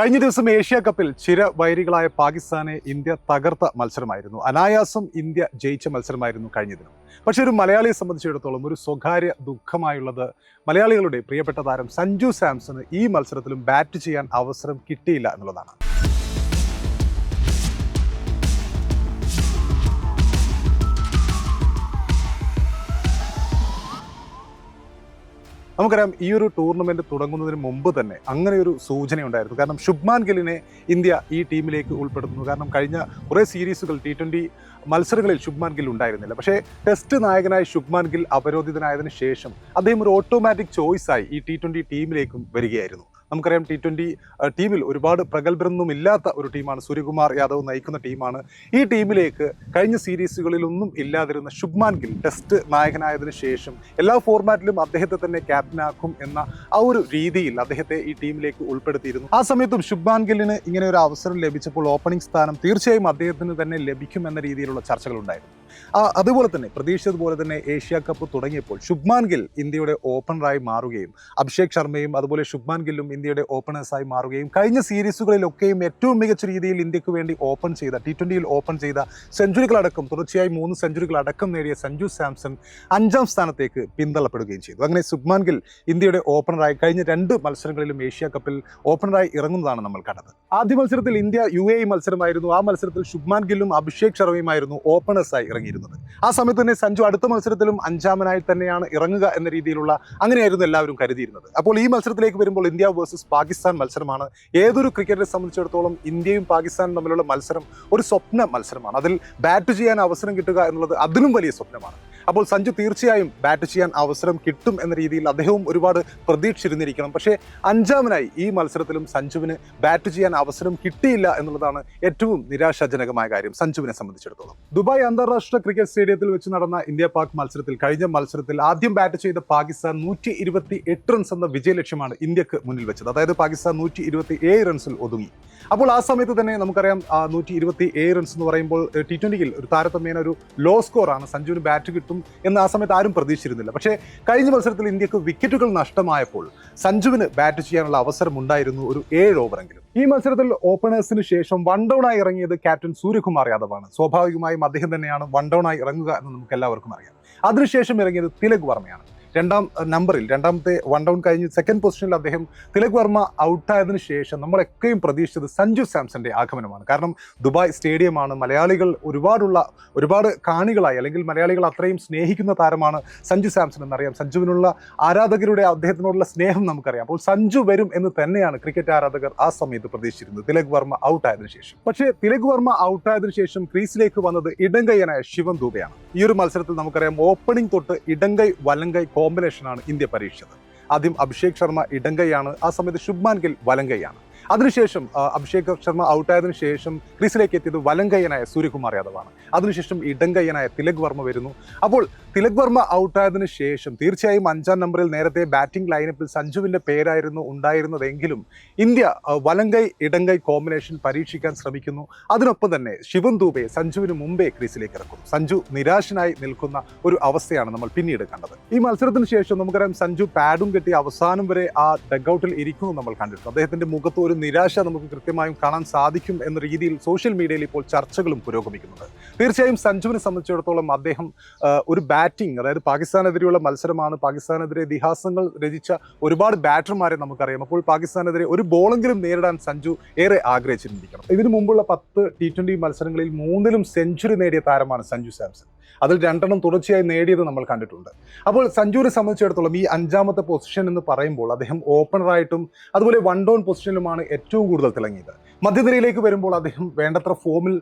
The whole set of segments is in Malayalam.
കഴിഞ്ഞ ദിവസം ഏഷ്യ കപ്പിൽ ചിരവൈരികളായ പാകിസ്ഥാനെ ഇന്ത്യ തകർത്ത മത്സരമായിരുന്നു. അനായാസം ഇന്ത്യ ജയിച്ച മത്സരമായിരുന്നു കഴിഞ്ഞ ദിനം. പക്ഷേ ഒരു മലയാളിയെ സംബന്ധിച്ചിടത്തോളം ഒരു സ്വകാര്യ ദുഃഖമായുള്ളത് മലയാളികളുടെ പ്രിയപ്പെട്ട താരം സഞ്ജു സാംസണ് ഈ മത്സരത്തിലും ബാറ്റ് ചെയ്യാൻ അവസരം കിട്ടിയില്ല എന്നുള്ളതാണ്. നമുക്കറിയാം ഈ ഒരു ടൂർണമെന്റ് തുടങ്ങുന്നതിന് മുമ്പ് തന്നെ അങ്ങനെ ഒരു സൂചനയുണ്ടായിരുന്നു. കാരണം ശുഭ്മാൻ ഗില്ലിനെ ഇന്ത്യ ഈ ടീമിലേക്ക് ഉൾപ്പെടുത്തുന്നു. കാരണം കഴിഞ്ഞ കുറേ സീരീസുകൾ ടി ട്വന്റി മത്സരങ്ങളിൽ ശുഭ്മാൻ ഗിൽ ഉണ്ടായിരുന്നില്ല. പക്ഷേ ടെസ്റ്റ് നായകനായ ശുഭ്മാൻ ഗിൽ അവരോധിതനായതിനു ശേഷം അദ്ദേഹം ഒരു ഓട്ടോമാറ്റിക് ചോയ്സായി ഈ ടി ട്വന്റി ടീമിലേക്കും വരികയായിരുന്നു. നമുക്കറിയാം ടി ട്വന്റി ടീമിൽ ഒരുപാട് പ്രഗത്ഭരൊന്നും ഇല്ലാത്ത ഒരു ടീമാണ് സൂര്യകുമാർ യാദവ് നയിക്കുന്ന ടീമാണ്. ഈ ടീമിലേക്ക് കഴിഞ്ഞ സീരീസുകളിലൊന്നും ഇല്ലാതിരുന്ന ശുഭ്മാൻ ഗിൽ ടെസ്റ്റ് നായകനായതിനു ശേഷം എല്ലാ ഫോർമാറ്റിലും അദ്ദേഹത്തെ തന്നെ ക്യാപ്റ്റനാക്കും എന്ന ആ ഒരു രീതിയിൽ അദ്ദേഹത്തെ ഈ ടീമിലേക്ക് ഉൾപ്പെടുത്തിയിരുന്നു. ആ സമയത്തും ശുഭ്മാൻ ഗില്ലിന് ഇങ്ങനെ ഒരു അവസരം ലഭിച്ചപ്പോൾ ഓപ്പണിംഗ് സ്ഥാനം തീർച്ചയായും അദ്ദേഹത്തിന് തന്നെ ലഭിക്കും എന്ന രീതിയിലുള്ള ചർച്ചകളുണ്ടായിരുന്നു. അതുപോലെ തന്നെ പ്രതീക്ഷിച്ചതുപോലെ തന്നെ ഏഷ്യ കപ്പ് തുടങ്ങിയപ്പോൾ ശുഭ്മാൻ ഗിൽ ഇന്ത്യയുടെ ഓപ്പണറായി മാറുകയും അഭിഷേക് ശർമ്മയും അതുപോലെ ശുഭ്മാൻ ഗില്ലും ഇന്ത്യയുടെ ഓപ്പണേഴ്സായി മാറുകയും കഴിഞ്ഞ സീരീസുകളിലൊക്കെയും ഏറ്റവും മികച്ച രീതിയിൽ ഇന്ത്യയ്ക്ക് വേണ്ടി ഓപ്പൺ ചെയ്ത ടി ട്വന്റിയിൽ ഓപ്പൺ ചെയ്ത സെഞ്ചുറികളടക്കം തുടർച്ചയായി മൂന്ന് സെഞ്ചുറികളടക്കം നേടിയ സഞ്ജു സാംസൺ അഞ്ചാം സ്ഥാനത്തേക്ക് പിന്തള്ളപ്പെടുകയും ചെയ്തു. അങ്ങനെ ശുഭ്മാൻ ഗിൽ ഇന്ത്യയുടെ ഓപ്പണറായി കഴിഞ്ഞ രണ്ട് മത്സരങ്ങളിലും ഏഷ്യ കപ്പിൽ ഓപ്പണറായി ഇറങ്ങുന്നതാണ് നമ്മൾ കണ്ടത്. ആദ്യ മത്സരത്തിൽ ഇന്ത്യ യു എ മത്സരമായിരുന്നു. ആ മത്സരത്തിൽ ശുഭ്മാൻ ഗില്ലും അഭിഷേക് ശർമ്മയുമായിരുന്നു ഓപ്പണേഴ്സായി ഇറങ്ങിയിരുന്നത്. ആ സമയത്ത് തന്നെ സഞ്ജു അടുത്ത മത്സരത്തിലും അഞ്ചാമനായി തന്നെയാണ് ഇറങ്ങുക എന്ന രീതിയിലുള്ള അങ്ങനെയായിരുന്നു എല്ലാവരും കരുതിയിരുന്നത്. അപ്പോൾ ഈ മത്സരത്തിലേക്ക് വരുമ്പോൾ ഇന്ത്യ വേഴ്സസ് പാകിസ്ഥാൻ മത്സരമാണ്. ഏതൊരു ക്രിക്കറ്റിനെ സംബന്ധിച്ചിടത്തോളം ഇന്ത്യയും പാകിസ്ഥാനും തമ്മിലുള്ള മത്സരം ഒരു സ്വപ്ന മത്സരമാണ്. അതിൽ ബാറ്റ് ചെയ്യാൻ അവസരം കിട്ടുക എന്നുള്ളത് അതിലും വലിയ സ്വപ്നമാണ്. അപ്പോൾ സഞ്ജു തീർച്ചയായും ബാറ്റ് ചെയ്യാൻ അവസരം കിട്ടും എന്ന രീതിയിൽ അദ്ദേഹവും ഒരുപാട് പ്രതീക്ഷിച്ചിരുന്നിരിക്കണം. പക്ഷേ അഞ്ചാമനായി ഈ മത്സരത്തിലും സഞ്ജുവിന് ബാറ്റ് ചെയ്യാൻ അവസരം കിട്ടിയില്ല എന്നുള്ളതാണ് ഏറ്റവും നിരാശാജനകമായ കാര്യം സഞ്ജുവിനെ സംബന്ധിച്ചിടത്തോളം. ദുബായ് അന്താരാഷ്ട്ര ക്രിക്കറ്റ് സ്റ്റേഡിയത്തിൽ വെച്ച് നടന്ന ഇന്ത്യ പാക് മത്സരത്തിൽ കഴിഞ്ഞ മത്സരത്തിൽ ആദ്യം ബാറ്റ് ചെയ്ത പാകിസ്ഥാൻ നൂറ്റി ഇരുപത്തി എട്ട് റൺസ് എന്ന വിജയലക്ഷ്യമാണ് ഇന്ത്യയ്ക്ക് മുന്നിൽ വെച്ചത്. അതായത് പാകിസ്ഥാൻ നൂറ്റി ഇരുപത്തി ഏഴ് റൺസിൽ ഒതുങ്ങി. അപ്പോൾ ആ സമയത്ത് തന്നെ നമുക്കറിയാം നൂറ്റി ഇരുപത്തി ഏഴ് റൺസ് എന്ന് പറയുമ്പോൾ ടി ട്വന്റിയിൽ ഒരു താരതമ്യേന ഒരു ലോ സ്കോറാണ് സഞ്ജുവിന് ബാറ്റ് കിട്ടും എന്ന് ആ സമയത്ത് ആരും പ്രതീക്ഷിച്ചിരുന്നില്ല. പക്ഷേ കഴിഞ്ഞ മത്സരത്തിൽ ഇന്ത്യയ്ക്ക് വിക്കറ്റുകൾ നഷ്ടമായപ്പോൾ സഞ്ജുവിന് ബാറ്റ് ചെയ്യാനുള്ള അവസരം ഉണ്ടായിരുന്നു ഒരു ഏഴ് ഓവറെങ്കിലും ഈ മത്സരത്തിൽ ഓപ്പണേഴ്സിന് ശേഷം വൺ ഡൗണായി ഇറങ്ങിയത് ക്യാപ്റ്റൻ സൂര്യകുമാർ യാദവാണ്. സ്വാഭാവികമായും അദ്ദേഹം തന്നെയാണ് വൺ ഡൗണായി ഇറങ്ങുക എന്ന് നമുക്ക് എല്ലാവർക്കും അറിയാം. അതിനുശേഷം ഇറങ്ങിയത് തിലക് വർമ്മയാണ്. രണ്ടാം നമ്പറിൽ രണ്ടാമത്തെ വൺ ഡൗൺ കഴിഞ്ഞ് സെക്കൻഡ് പൊസിഷനിൽ അദ്ദേഹം തിലക് വർമ്മ ഔട്ടായതിനു ശേഷം നമ്മളൊക്കെയും പ്രതീക്ഷിച്ചത് സഞ്ജു സാംസന്റെ ആഗമനമാണ്. കാരണം ദുബായ് സ്റ്റേഡിയമാണ് മലയാളികൾ ഒരുപാടുള്ള ഒരുപാട് കാണികളായി അല്ലെങ്കിൽ മലയാളികൾ അത്രയും സ്നേഹിക്കുന്ന താരമാണ് സഞ്ജു സാംസൺ എന്നറിയാം. സഞ്ജുവിനുള്ള ആരാധകരുടെ അദ്ദേഹത്തിനോടുള്ള സ്നേഹം നമുക്കറിയാം. അപ്പോൾ സഞ്ജു വരും എന്ന് തന്നെയാണ് ക്രിക്കറ്റ് ആരാധകർ ആ സമയത്ത് പ്രതീക്ഷിച്ചിരുന്നത്. തിലക് വർമ്മ ഔട്ടായതിനു ശേഷം. പക്ഷേ തിലക് വർമ്മ ഔട്ടായതിനു ശേഷം ക്രീസിലേക്ക് വന്നത് ഇടങ്കയ്യനായ ശിവൻ ദൂബയാണ്. ഈ ഒരു മത്സരത്തിൽ നമുക്കറിയാം ഓപ്പണിംഗ് തൊട്ട് ഇടങ്കൈ വലങ്കൈ കോമ്പിനേഷനാണ് ഇന്ത്യ പരീക്ഷിച്ചത്. ആദ്യം അഭിഷേക് ശർമ്മ ഇടങ്കയാണ് ആ സമയത്ത് ശുഭ്മാൻ ഗിൽ വലങ്കയാണ്. അതിനുശേഷം അഭിഷേക് ശർമ്മ ഔട്ടായതിനു ശേഷം ക്രീസിലേക്ക് എത്തിയത് വലങ്കയ്യനായ സൂര്യകുമാർ യാദവാണ്. അതിനുശേഷം ഇടങ്കയ്യനായ തിലക് വർമ്മ വരുന്നു. അപ്പോൾ തിലക് വർമ്മ ഔട്ടായതിനു ശേഷം തീർച്ചയായും അഞ്ചാം നമ്പറിൽ നേരത്തെ ബാറ്റിംഗ് ലൈനപ്പിൽ സഞ്ജുവിന്റെ പേരായിരുന്നു ഉണ്ടായിരുന്നതെങ്കിലും ഇന്ത്യ വലങ്കൈ ഇടങ്കൈ കോമ്പിനേഷൻ പരീക്ഷിക്കാൻ ശ്രമിക്കുന്നു. അതിനൊപ്പം തന്നെ ശിവൻ ദൂബെ സഞ്ജുവിന് മുമ്പേ ക്രീസിലേക്ക് ഇറക്കും. സഞ്ജു നിരാശനായി നിൽക്കുന്ന ഒരു അവസ്ഥയാണ് നമ്മൾ പിന്നീട് കണ്ടത്. ഈ മത്സരത്തിന് ശേഷം നമുക്കറിയാം സഞ്ജു പാഡും കെട്ടി അവസാനം വരെ ആ ഡഗ്ഔട്ടിൽ ഇരിക്കുന്നു നമ്മൾ കണ്ടിട്ടുണ്ട്. അദ്ദേഹത്തിന്റെ മുഖത്ത് ഒരു നിരാശ നമുക്ക് കൃത്യമായും കാണാൻ സാധിക്കും എന്ന രീതിയിൽ സോഷ്യൽ മീഡിയയിൽ ഇപ്പോൾ ചർച്ചകളും പുരോഗമിക്കുന്നുണ്ട്. തീർച്ചയായും സഞ്ജുവിനെ സംബന്ധിച്ചിടത്തോളം അദ്ദേഹം ഒരു ബാറ്റിംഗ് അതായത് പാകിസ്ഥാനെതിരെയുള്ള മത്സരമാണ്. പാകിസ്ഥാനെതിരെ ഇതിഹാസങ്ങൾ രചിച്ച ഒരുപാട് ബാറ്റർമാരെ നമുക്കറിയാം. അപ്പോൾ പാകിസ്ഥാനെതിരെ ഒരു ബോളെങ്കിലും നേരിടാൻ സഞ്ജു ഏറെ ആഗ്രഹിച്ചിരിക്കണം ഇതിനു മുമ്പുള്ള പത്ത് ടി മത്സരങ്ങളിൽ മൂന്നിലും സെഞ്ചുറി നേടിയ താരമാണ് സഞ്ജു സാംസൺ. അതിൽ രണ്ടെണ്ണം തുടർച്ചയായി നേടിയത് നമ്മൾ കണ്ടിട്ടുണ്ട്. അപ്പോൾ സഞ്ജുവിനെ സംബന്ധിച്ചിടത്തോളം ഈ അഞ്ചാമത്തെ പൊസിഷൻ എന്ന് പറയുമ്പോൾ അദ്ദേഹം ഓപ്പണറായിട്ടും അതുപോലെ വൺ ഡൗൺ പൊസിഷനിലുമാണ് ഏറ്റവും കൂടുതൽ തിളങ്ങിയത്. മധ്യനിരയിലേക്ക് വരുമ്പോൾ അദ്ദേഹം വേണ്ടത്ര ഫോമിൽ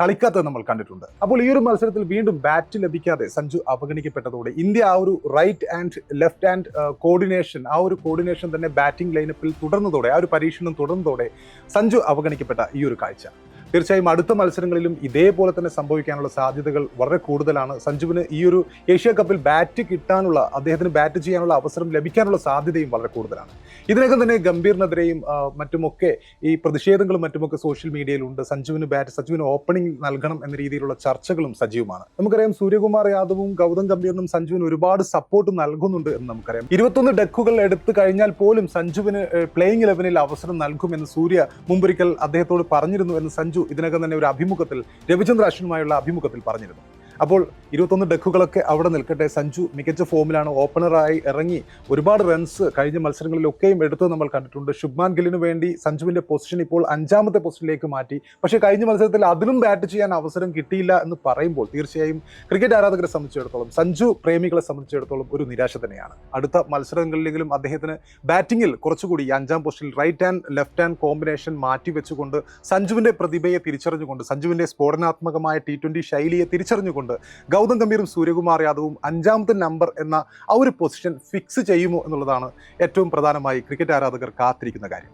കളിക്കാത്തത് നമ്മൾ കണ്ടിട്ടുണ്ട്. അപ്പോൾ ഈ ഒരു മത്സരത്തിൽ വീണ്ടും ബാറ്റ് ലഭിക്കാതെ സഞ്ജു അവഗണിക്കപ്പെട്ടതോടെ ഇന്ത്യ ആ ഒരു right and left and coordination ആ ഒരു കോർഡിനേഷൻ തന്നെ ബാറ്റിംഗ് ലൈനപ്പിൽ തുടർന്നതോടെ ആ ഒരു പരീക്ഷണം തുടർന്നതോടെ സഞ്ജു അവഗണിക്കപ്പെട്ട ഈ ഒരു കാഴ്ച. തീർച്ചയായും അടുത്ത മത്സരങ്ങളിലും ഇതേപോലെ തന്നെ സംഭവിക്കാനുള്ള സാധ്യതകൾ വളരെ കൂടുതലാണ്. സഞ്ജുവിന് ഈ ഒരു ഏഷ്യ കപ്പിൽ ബാറ്റ് കിട്ടാനുള്ള അദ്ദേഹത്തിന് ബാറ്റ് ചെയ്യാനുള്ള അവസരം ലഭിക്കാനുള്ള സാധ്യതയും വളരെ കൂടുതലാണ്. ഇതിനകം തന്നെ ഗംഭീറിനെതിരെയും മറ്റുമൊക്കെ ഈ പ്രതിഷേധങ്ങളും മറ്റുമൊക്കെ സോഷ്യൽ മീഡിയയിലുണ്ട് സഞ്ജുവിന് ബാറ്റ് സഞ്ജുവിന് ഓപ്പണിംഗ് നൽകണം എന്ന രീതിയിലുള്ള ചർച്ചകളും സജീവമാണ്. നമുക്കറിയാം സൂര്യകുമാർ യാദവും ഗൗതം ഗംഭീറിനും സഞ്ജുവിന് ഒരുപാട് സപ്പോർട്ട് നൽകുന്നുണ്ട് എന്ന് നമുക്കറിയാം. ഇരുപത്തൊന്ന് ഡെക്കുകൾ എടുത്തു കഴിഞ്ഞാൽ പോലും സഞ്ജുവിന് പ്ലേയിങ് ഇലവനിൽ അവസരം നൽകുമെന്ന് സൂര്യ മുമ്പൊരിക്കൽ അദ്ദേഹത്തോട് പറഞ്ഞിരുന്നു എന്ന് സഞ്ജു ഇതിനകം തന്നെ ഒരു അഭിമുഖത്തിൽ രവിചന്ദ്ര അശ്വിനുമായുള്ള അഭിമുഖത്തിൽ പറഞ്ഞിരുന്നു. അപ്പോൾ ഇരുപത്തൊന്ന് ഡെക്കുകളൊക്കെ അവിടെ നിൽക്കട്ടെ. സഞ്ജു മികച്ച ഫോമിലാണ് ഓപ്പണറായി ഇറങ്ങി. ഒരുപാട് റൺസ് കഴിഞ്ഞ മത്സരങ്ങളിലൊക്കെയും എടുത്ത് നമ്മൾ കണ്ടിട്ടുണ്ട്. ശുഭ്മാൻ ഗില്ലിന് വേണ്ടി സഞ്ജുവിന്റെ പൊസിഷൻ ഇപ്പോൾ അഞ്ചാമത്തെ പൊസിഷനിലേക്ക് മാറ്റി. പക്ഷേ കഴിഞ്ഞ മത്സരത്തിൽ അതിലും ബാറ്റ് ചെയ്യാൻ അവസരം കിട്ടിയില്ല എന്ന് പറയുമ്പോൾ തീർച്ചയായും ക്രിക്കറ്റ് ആരാധകരെ സംബന്ധിച്ചിടത്തോളം സഞ്ജു പ്രേമികളെ സംബന്ധിച്ചിടത്തോളം ഒരു നിരാശ തന്നെയാണ്. അടുത്ത മത്സരങ്ങളിലെങ്കിലും അദ്ദേഹത്തിന് ബാറ്റിങ്ങിൽ കുറച്ചുകൂടി അഞ്ചാം പൊസിഷനിൽ right hand left hand combination മാറ്റി വെച്ചുകൊണ്ട് സഞ്ജുവിന്റെ പ്രതിഭയെ തിരിച്ചറിഞ്ഞുകൊണ്ട് സഞ്ജുവിന്റെ സ്ഫോടനാത്മകമായ ടി ട്വന്റി ശൈലിയെ തിരിച്ചറിഞ്ഞുകൊണ്ട് ഗൗതം ഗംഭീറും സൂര്യകുമാർ യാദവും അഞ്ചാമത്തെ നമ്പർ എന്ന ആ ഒരു പൊസിഷൻ ഫിക്സ് ചെയ്യുമോ എന്നുള്ളതാണ് ഏറ്റവും പ്രധാനമായി ക്രിക്കറ്റ് ആരാധകർ കാത്തിരിക്കുന്ന കാര്യം.